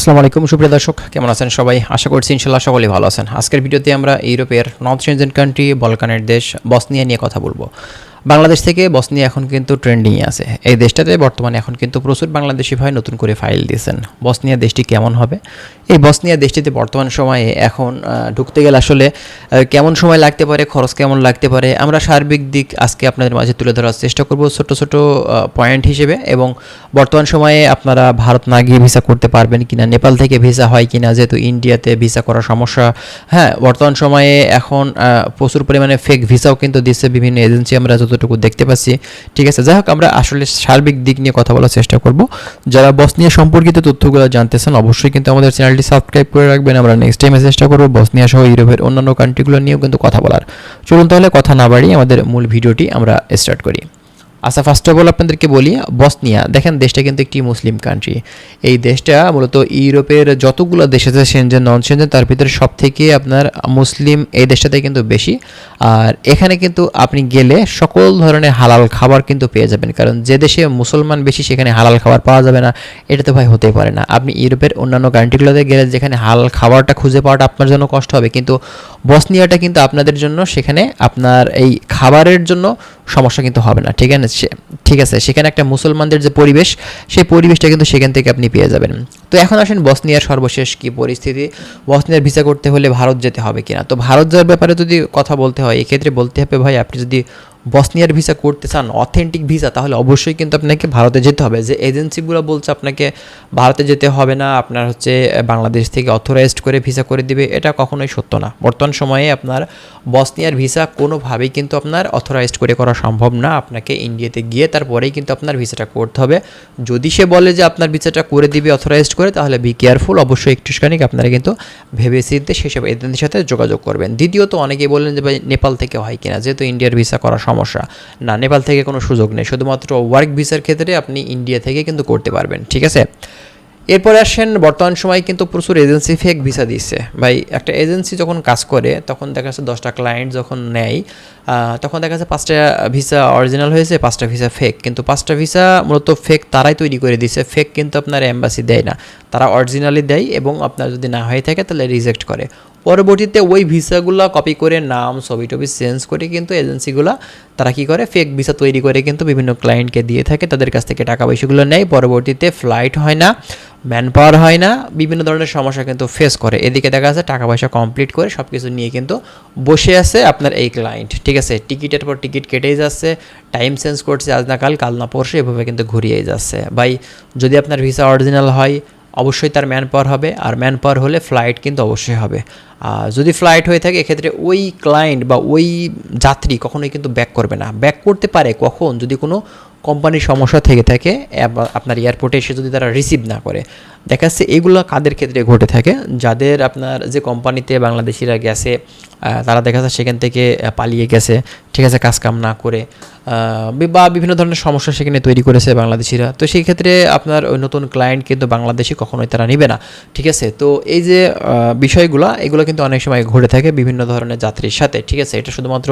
আসসালামু আলাইকুম, সুপ্রিয় দর্শক, কেমন আছেন সবাই? আশা করছি ইনশাল্লাহ সকলেই ভালো আছেন। আজকের ভিডিওতে আমরা ইউরোপের নর্থ ইন্ডিয়ান কান্ট্রি বলকানের দেশ বসনিয়া নিয়ে কথা বলব। বাংলাদেশ থেকে বসনিয়া এখন কিন্তু ট্রেন্ডিংয়ে আছে। এই দেশটাতে বর্তমানে এখন কিন্তু প্রচুর বাংলাদেশি ভাই নতুন করে ফাইল দিয়েছেন। বসনিয়া দেশটি কেমন হবে? এই বসনিয়া দেশটিতে বর্তমান সময়ে এখন ঢুকতে গেলে আসলে কেমন সময় লাগতে পারে, খরচ কেমন লাগতে পারে, আমরা সার্বিক দিক আজকে আপনাদের মাঝে তুলে ধরার চেষ্টা করব ছোট ছোট পয়েন্ট হিসেবে এবং বর্তমান সময়ে আপনারা ভারত না গিয়ে ভিসা করতে পারবেন কিনা, নেপাল থেকে ভিসা হয় কিনা, যেহেতু ইন্ডিয়াতে ভিসা করার সমস্যা হ্যাঁ বর্তমান সময়ে এখন প্রচুর পরিমাণে ফেক ভিসাও কিন্তু দিচ্ছে বিভিন্ন এজেন্সি আমরা যতটুকু দেখতে পাচ্ছি, ঠিক আছে? যাই হোক, আমরা আসলে সার্বিক দিক নিয়ে কথা বলার চেষ্টা করব। যারা বসনিয়া সম্পর্কিত তথ্যগুলো জানতে চান অবশ্যই কিন্তু আমাদের চ্যানেলটি সাবস্ক্রাইব করে রাখবেন। আমরা নেক্সট টাইমে চেষ্টা করব বসনিয়া সহ ইউরোপের অন্যান্য কান্ট্রিগুলো নিয়েও কিন্তু কথা বলার। চলুন তাহলে কথা না বাড়িয়ে আমাদের মূল ভিডিওটি আমরা স্টার্ট করি। আচ্ছা ফার্স্ট অফ অল আপনাদেরকে বলি, বসনিয়া, দেখেন দেশটা কিন্তু একটি মুসলিম কান্ট্রি এই দেশটা মূলত ইউরোপের যতগুলো দেশ আছে সেনজেন নন সেনজেন তার ভিতরে সব থেকে আপনার মুসলিম এই দেশটাতে কিন্তু বেশি। আর এখানে কিন্তু আপনি গেলে সকল ধরনের হালাল খাবার কিন্তু পেয়ে যাবেন, কারণ যে দেশে মুসলমান বেশি, সেখানে হালাল খাবার পাওয়া যাবে না। এটা তো ভাই হতেই পারে না। আপনি ইউরোপের অন্যান্য কান্ট্রিগুলোতে গেলে যেখানে হালাল খাবারটা খুঁজে পাওয়াটা আপনার জন্য কষ্ট হবে, কিন্তু বসনিয়াটা কিন্তু আপনাদের জন্য, সেখানে আপনার এই খাবারের জন্য সমস্যা কিন্তু হবে না, ঠিক আছে? সে- ঠিক আছে, সেখানে একটা মুসলমানদের যে পরিবেশ, সেই পরিবেশটা কিন্তু সেখান থেকে আপনি পেয়ে যাবেন। তো এখন আসেন বসনিয়ার সর্বশেষ কি পরিস্থিতি? বসনিয়ার ভিসা করতে হলে ভারত যেতে হবে কিনা? তো ভারত যাওয়ার ব্যাপারে যদি কথা বলতে হয়, এক্ষেত্রে বলতে হবে, ভাই, আপনি যদি বসনিয়ার ভিসা করতে চান অথেন্টিক ভিসা, তাহলে অবশ্যই কিন্তু আপনাকে ভারতে যেতে হবে। যে এজেন্সিগুলো বলছে আপনাকে ভারতে যেতে হবে না, আপনার হচ্ছে বাংলাদেশ থেকে অথরাইজড করে ভিসা করে দিবে, এটা কখনোই সত্য না। বর্তমান সময়ে আপনার বসনিয়ার ভিসা কোনোভাবেই কিন্তু আপনার অথরাইজড করে করা সম্ভব না। আপনাকে ইন্ডিয়াতে গিয়ে তারপরেই কিন্তু আপনার ভিসাটা করতে হবে। যদি সে বলে যে আপনার ভিসাটা করে দিবে অথরাইজড করে, তাহলে বি কেয়ারফুল অবশ্যই একটুখানি আপনারা কিন্তু ভেবে চিনতে সেসব এজেন্সির সাথে যোগাযোগ করবেন। দ্বিতীয়ত, অনেকেই বললেন যে ভাই, নেপাল থেকে হয় কিনা? যেহেতু ইন্ডিয়ার ভিসা করা সমস্যা। না, নেপাল থেকে কোনো সুযোগ নেই। শুধুমাত্র ওয়ার্ক ভিসার ক্ষেত্রে আপনি ইন্ডিয়া থেকে কিন্তু করতে পারবেন। ঠিক আছে? এরপরে আসেন, বর্তমান সময় কিন্তু প্রচুর এজেন্সি ফেক ভিসা দিচ্ছে ভাই, একটা এজেন্সি যখন কাজ করে, তখন দেখা যাচ্ছে দশটা ক্লায়েন্ট যখন নেয় তখন দেখা যাচ্ছে পাঁচটা ভিসা অরিজিনাল হয়েছে, পাঁচটা ভিসা ফেক কিন্তু পাঁচটা ভিসা মূলত ফেক তারাই তৈরি করে দিচ্ছে ফেক কিন্তু আপনার এম্বাসি দেয় না। তারা অরিজিনালি দেয় এবং আপনার যদি না হয়ে থাকে তাহলে রিজেক্ট করে। পরবর্তীতে ওই ভিসাগুলো কপি করে নাম, ছবি টবি চেঞ্জ করে কিন্তু এজেন্সিগুলো তারা কি করে? ফেক ভিসা তৈরি করে কিন্তু বিভিন্ন ক্লায়েন্টকে দিয়ে থাকে, তাদের কাছ থেকে টাকা পয়সাগুলো নেয়। পরবর্তীতে ফ্লাইট হয় না ম্যান পাওয়ার হয় না, বিভিন্ন ধরনের সমস্যা কিন্তু ফেস করে। এদিকে দেখা যাচ্ছে টাকা পয়সা কমপ্লিট করে সব কিছু নিয়ে কিন্তু বসে আছে আপনার এই ক্লায়েন্ট ঠিক আছে? টিকিটের পর টিকিট কেটেই যাচ্ছে টাইম চেঞ্জ করছে, আজ না কাল কাল না পরশু, এভাবে কিন্তু ঘুরিয়েই যাচ্ছে। ভাই, যদি আপনার ভিসা অরিজিনাল হয়, অবশ্যই তার ম্যান পাওয়ার হবে, আর ম্যান পাওয়ার হলে ফ্লাইট কিন্তু অবশ্যই হবে। আর যদি ফ্লাইট হয়ে থাকে, এক্ষেত্রে ওই ক্লায়েন্ট বা ওই যাত্রী কখনোই কিন্তু ব্যাক করবে না। ব্যাক করতে পারে কখন? যদি কোনো কোম্পানির সমস্যা থেকে থাকে আপনার এয়ারপোর্টে এসে যদি তারা রিসিভ না করে, দেখা যাচ্ছে এগুলো কাদের ক্ষেত্রে ঘটে থাকে? যাদের আপনার যে কোম্পানিতে বাংলাদেশিরা গেছে তারা দেখা যাচ্ছে সেখান থেকে পালিয়ে গেছে, ঠিক আছে কাজ কাম না করে বা বিভিন্ন ধরনের সমস্যা সেখানে তৈরি করেছে বাংলাদেশিরা। তো সেই ক্ষেত্রে আপনার ওই নতুন ক্লায়েন্ট কিন্তু বাংলাদেশি কখনোই তারা নেবে না, ঠিক আছে? তো এই যে বিষয়গুলো, এগুলো কিন্তু অনেক সময় ঘটে থাকে বিভিন্ন ধরনের যাত্রীর সাথে, ঠিক আছে? এটা শুধুমাত্র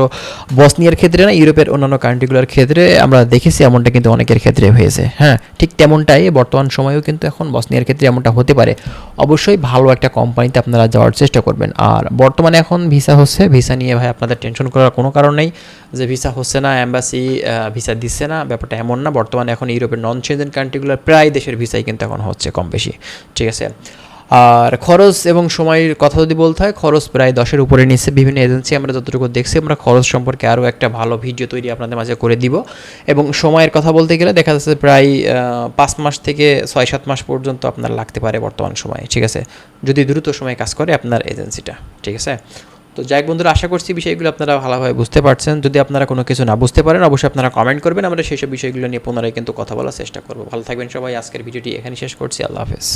বসনিয়ার ক্ষেত্রে না ইউরোপের অন্যান্য কান্ট্রিগুলোর ক্ষেত্রে আমরা দেখেছি এমনটা কিন্তু অনেকের ক্ষেত্রে হয়েছে। হ্যাঁ ঠিক তেমনটাই বর্তমান সময়েও কিন্তু এখন বসনিয়ার ক্ষেত্রে এমনটা হতে পারে। অবশ্যই ভালো একটা কোম্পানিতে আপনারা যাওয়ার চেষ্টা করবেন। আর বর্তমানে এখন ভিসা হচ্ছে ভিসা নিয়ে ভাই আপনাদের টেনশন করার কোনো কারণ নেই। যে ভিসা হচ্ছে না অ্যাম্বাসি ভিসা দিচ্ছে না, ব্যাপারটা এমন না। বর্তমানে এখন ইউরোপের নন চেঞ্জেন কান্ট্রিগুলোর প্রায় দেশের ভিসাই কিন্তু এখন হচ্ছে কম বেশি ঠিক আছে? আর খরচ এবং সময়ের কথা যদি বলতে হয়, খরচ প্রায় দশের উপরে নিচ্ছে বিভিন্ন এজেন্সি। আমরা যতটুকু দেখছি, আমরা খরচ সম্পর্কে আরও একটা ভালো ভিডিও তৈরি আপনাদের মাঝে করে দিব। এবং সময়ের কথা বলতে গেলে দেখা যাচ্ছে প্রায় পাঁচ মাস থেকে ছয় সাত মাস পর্যন্ত আপনার লাগতে পারে বর্তমান সময়ে, ঠিক আছে? যদি দ্রুত সময়ে কাজ করে আপনার এজেন্সিটা, ঠিক আছে? তো যাই বন্ধুরা, আশা করছি বিষয়গুলো আপনারা ভালোভাবে বুঝতে পারছেন। যদি আপনারা কোনো কিছু না বুঝতে পারেন, অবশ্যই আপনারা কমেন্ট করবেন। আমরা সেই সব বিষয়গুলো নিয়ে পুনরায় কিন্তু কথা বলার চেষ্টা করব। ভালো থাকবেন সবাই। আজকের ভিডিওটি এখানে শেষ করছি। আল্লাহ হাফেজ।